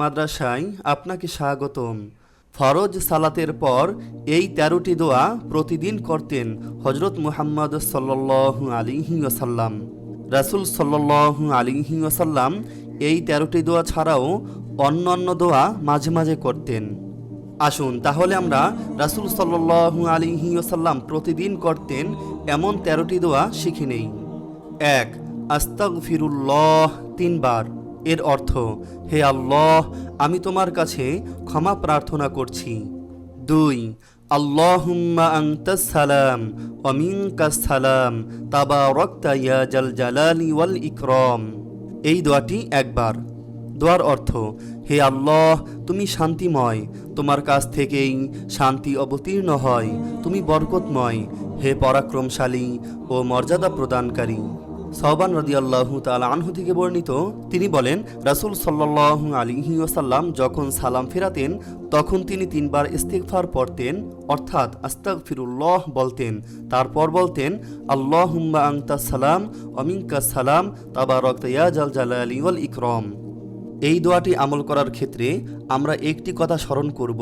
মাদ্রাসায় আপনাকে স্বাগতম। ফরজ সালাতের পর এই তেরোটি দোয়া প্রতিদিন করতেন হজরত মুহাম্মদ সাল্লাল্লাহু আলিহি ওসাল্লাম রাসুল সাল্লাল্লাহু আলিহি ওসাল্লাম এই তেরোটি দোয়া ছাড়াও অন্য অন্য দোয়া মাঝে মাঝে করতেন। আসুন, তাহলে আমরা রাসুল সাল্লাল্লাহু আলিহি ওসাল্লাম প্রতিদিন করতেন এমন তেরোটি দোয়া শিখে নেই। এক আস্তাগ ফিরুল্লাহ তিনবার। এর অর্থ, হে আল্লাহ, আমি তোমার কাছে ক্ষমা প্রার্থনা করছি। দুই, আল্লাহুম্মা আংতাস সালাম অমিনকাস সালাম তাবা রক্তা ইয়া জাল জালালি ওয়াল ইকরম। এই দোয়াটি একবার। দোয়ার অর্থ, হে আল্লাহ, তুমি শান্তিময়, তোমার কাছ থেকেই শান্তি অবতীর্ণ হয়, তুমি বরকতময়, হে পরাক্রমশালী ও মর্যাদা প্রদানকারী। সহবান রদি আল্লাহ তালা আনহু থেকে বর্ণিত, তিনি বলেন, রাসুল সাল্লাহ আলিহি ওসাল্লাম যখন সালাম ফেরাতেন, তখন তিনি তিনবার ইস্তেকফার পড়তেন, অর্থাৎ আস্তাক ফিরুল্লাহ বলতেন। তারপর বলতেন আল্লাহ হুম্বা আংতা সালাম অমিনকা সালাম তাবা রক্তয়া জাল জালালি ওয়াল ইকরম। এই দোয়াটি আমল করার ক্ষেত্রে আমরা একটি কথা স্মরণ করব,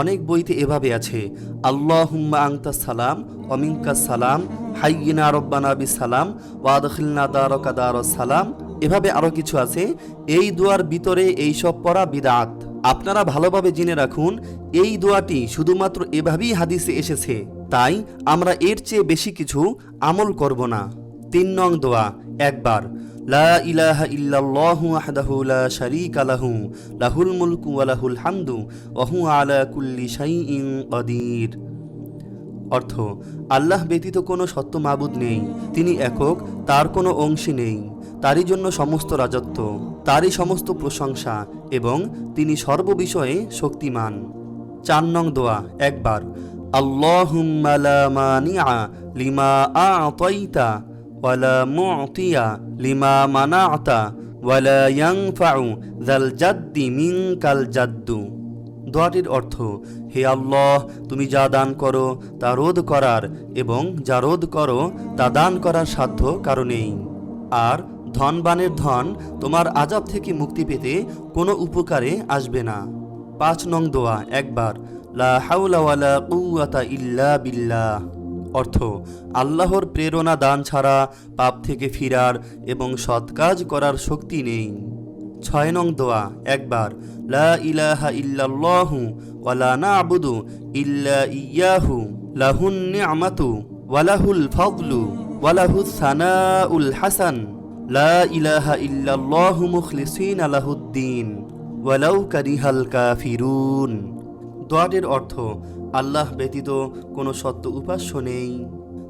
অনেক বইতে এভাবে আছে আল্লাহ হুম্মা আংতা সালাম অমিনকা সালাম, হাইয়িনা রব্বানা বি সালাম ওয়াদখিলনা দারকা দার সালাম, এভাবে আরও কিছু আছে, এই দোয়ার ভিতরে এইসব পড়া বিদাত। আপনারা ভালোভাবে জেনে রাখুন, এই দোয়াটি শুধুমাত্র এভাবেই হাদিসে এসেছে, তাই আমরা এর চেয়ে বেশি কিছু আমল করব না। তিন নং দোয়া, একবার লা ইলাহা ইল্লাল্লাহু ওয়াহদাহু লা শারীকা লাহু, লাহুল মুলকু ওয়া লাহুল হামদু, ওয়া হুয়া আলা কুল্লি শাইইন কাদির। অর্থ, আল্লাহ ব্যতীত কোনো সত্য মাবুদ নেই, তিনি একক, তার কোনো অংশী নেই, তারই জন্য সমস্ত রাজত্ব, তারই সমস্ত প্রশংসা, এবং তিনি সর্ববিষয়ে শক্তিমান। চার নং দোয়া, একবার, আল্লাহুম্মা লা মানিআ লিমা আ আ'তাইতা ওয়ালা মু'তিয়া লিমা মানা'তা ওয়ালা ইয়ানফা'ু যাল জাদ্দি মিনকাল জাদ্দু দোয়াটির অর্থ, হে আল্লাহ, তুমি যা দান করো তা রোধ করার এবং যা রোধ করো তা দান করার সাধ্য কারণেই আর ধনবানের ধন তোমার আজাব থেকে মুক্তি পেতে কোনো উপকারে আসবে না। পাঁচ নং দোয়া, একবার, লা হাওলা ওয়ালা কুওয়াতা ইল্লা বিল্লাহ। অর্থ, আল্লাহর প্রেরণা দান ছাড়া পাপ থেকে ফিরার এবং সৎ কাজ করার শক্তি নেই। ছয় নং দোয়া, একবার, লা ইলাহা ইল্লাল্লাহু ওয়ালা না'বুদু ইল্লা ইয়াহু, লাহুন নি'মাতু ওয়ালাহুল ফাদলু ওয়ালাহুস সানাউল হাসান। লা ইলাহা ইল্লাল্লাহু মুখলিসিনা লাহুদ্দিন ওয়ালাউ কারিহাল কাফিরুন। দোয়াটির অর্থ আল্লাহ ব্যতীত কোনো সত্য উপাস্য নেই।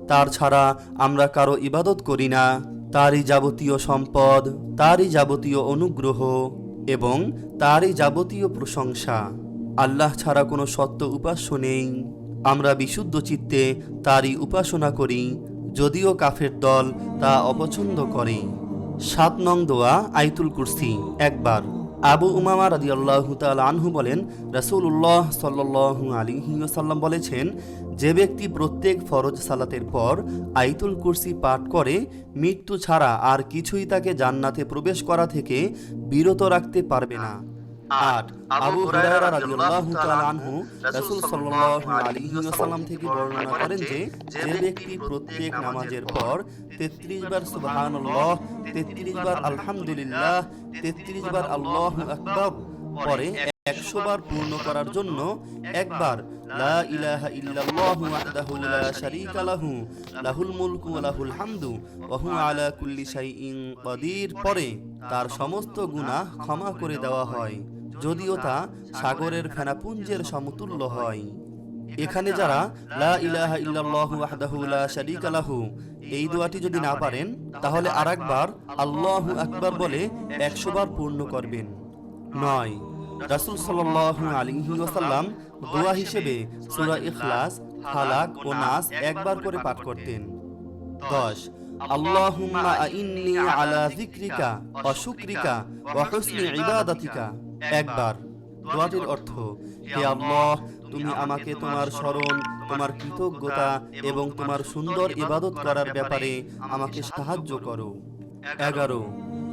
তার ছাড়া আমরা কারও ইবাদত করি না। তারই যাবতীয় সম্পদ, তারই যাবতীয় অনুগ্রহ এবং তারই যাবতীয় প্রশংসা। আল্লাহ ছাড়া কোনো সত্য উপাস্য নেই। আমরা বিশুদ্ধ চিত্তে তারই উপাসনা করি, যদিও কাফের দল তা অপছন্দ করে। সাত নং দোয়া আইতুল কুরসি, একবার। আবু উমামা রাজি আল্লাহ আনহু বলেন, রাসূলুল্লাহ সাল্লাহ আলী ওয়াসাল্লাম বলেছেন, যে ব্যক্তি প্রত্যেক ফরজ সালাতের পর আইতুল কুরসি পাঠ করে, মৃত্যু ছাড়া আর কিছুই তাকে জান্নাতে প্রবেশ করা থেকে বিরত রাখতে পারবে না। আট। আবু হুরায়রা রাদিয়াল্লাহু তাআলা আনহু রাসূল সাল্লাল্লাহু আলাইহি ওয়াসাল্লাম থেকে বর্ণনা করেন যে যে ব্যক্তি প্রত্যেক নামাজের পর 33 বার সুবহানাল্লাহ 33 বার আলহামদুলিল্লাহ 33 বার আল্লাহু আকবার পরে 100 বার পূর্ণ করার জন্য একবার লা ইলাহা ইল্লাল্লাহু ওয়াহদাহু লা শারীকা লাহু লাহুল মুলকু ওয়া লাহুল হামদু ওয়া হুয়া আলা কুল্লি শাইইন কাদির পরে তার সমস্ত গুনাহ ক্ষমা করে দেওয়া হয়। যদিও তা সাগরের ফেনাপুঞ্জের সমতুল্য হয়। এখানে যারা লা ইলাহা ইল্লাল্লাহু ওয়াহদাহু লা শারীকা লাহু এই দোয়াটি যদি না পারেন তাহলে আরেকবার আল্লাহু আকবার বলে 100 বার পূর্ণ করবেন। নয় রাসূল সাল্লাল্লাহু আলাইহি ওয়াসাল্লাম দোয়া হিসেবে সূরা ইখলাস ফালাক ও নাস একবার করে পাঠ করতেন। 10 আল্লাহুম্মা আইন্নি আলা যিকরিকা ওয়া শুকরিকা ওয়া হুসনি ইবাদাতিকা। একবার দোয়াটির অর্থ হে আল্লাহ তুমি আমাকে তোমার স্মরণ তোমার কৃতজ্ঞতা এবং তোমার সুন্দর ইবাদত করার ব্যাপারে আমাকে সাহায্য করো। এগারো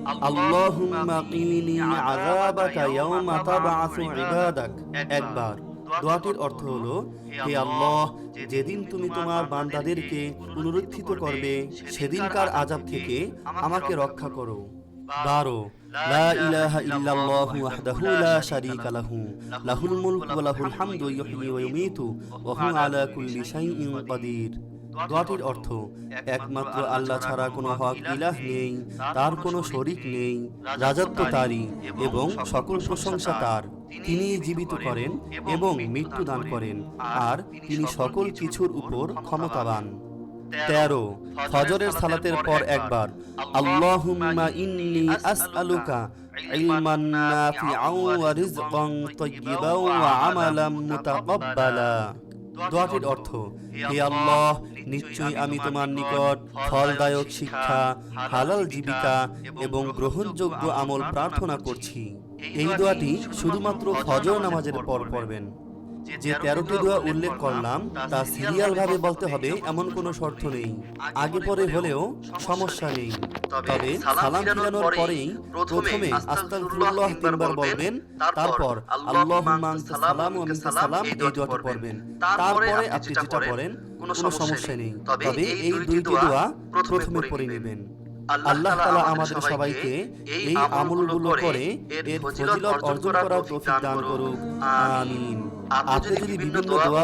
আল্লাহুম্মা কিনি আযাবাকা ইয়াওমা তাবআসু ইবাদাক। একবার। দোয়াটির অর্থ হল, হে আল্লাহ, যেদিন তুমি তোমার বান্দাদেরকে পুনরুত্থিত করবে, সেদিনকার আজাব থেকে আমাকে রক্ষা করো। বারো, লা ইলাহা ইল্লাল্লাহু ওয়াহদাহু আলা কুল্লি দোয়াটির অর্থ, একমাত্র আল্লাহ ছাড়া কোনো হক ইলাহ নেই, তার কোনো শরিক নেই, রাজত্ব তারই এবং সকল প্রশংসা তার। তিনি জীবিত করেন এবং মৃত্যু দান করেন, আর তিনি সকল কিছুর উপর ক্ষমতাবান। তেরো, ফজরের সালাতের পর একবার, আল্লাহুম্মা অর্থ, হে আল্লাহ নিশ্চয়ই আমি তোমার নিকট ফলদায়ক শিক্ষা হালাল জীবিকা এবং গ্রহণযোগ্য আমল প্রার্থনা করছি। এই দোয়াটি শুধুমাত্র ফজর নামাজের পর পড়বেন। যে তেরোটি দোয়া উল্লেখ করলাম তা সিরিয়াল ভাবে বলতে হবে এমন কোনো শর্ত নেই। আগে পরে হলেও সমস্যা নেই। তবে সালাম ফিরানোর পরেই প্রথমে আস্তাগফিরুল্লাহ তিনবার বলবেন তারপর আল্লাহুম্মা আনতা সালাম ওয়া মিনকা সালাম এই দোয়াটি পড়বেন। তারপরে আপনি যেটা পড়েন কোনো সমস্যা নেই। তবে এই দুইটি দোয়া প্রথমে পড়ে নেবেন। আল্লাহ তাআলা আমাদের সবাইকে এই আমলগুলো করে এর ফজিলত অর্জন করার তৌফিক দান করুক। আমিন। আপনি যদি বিভিন্ন দোয়া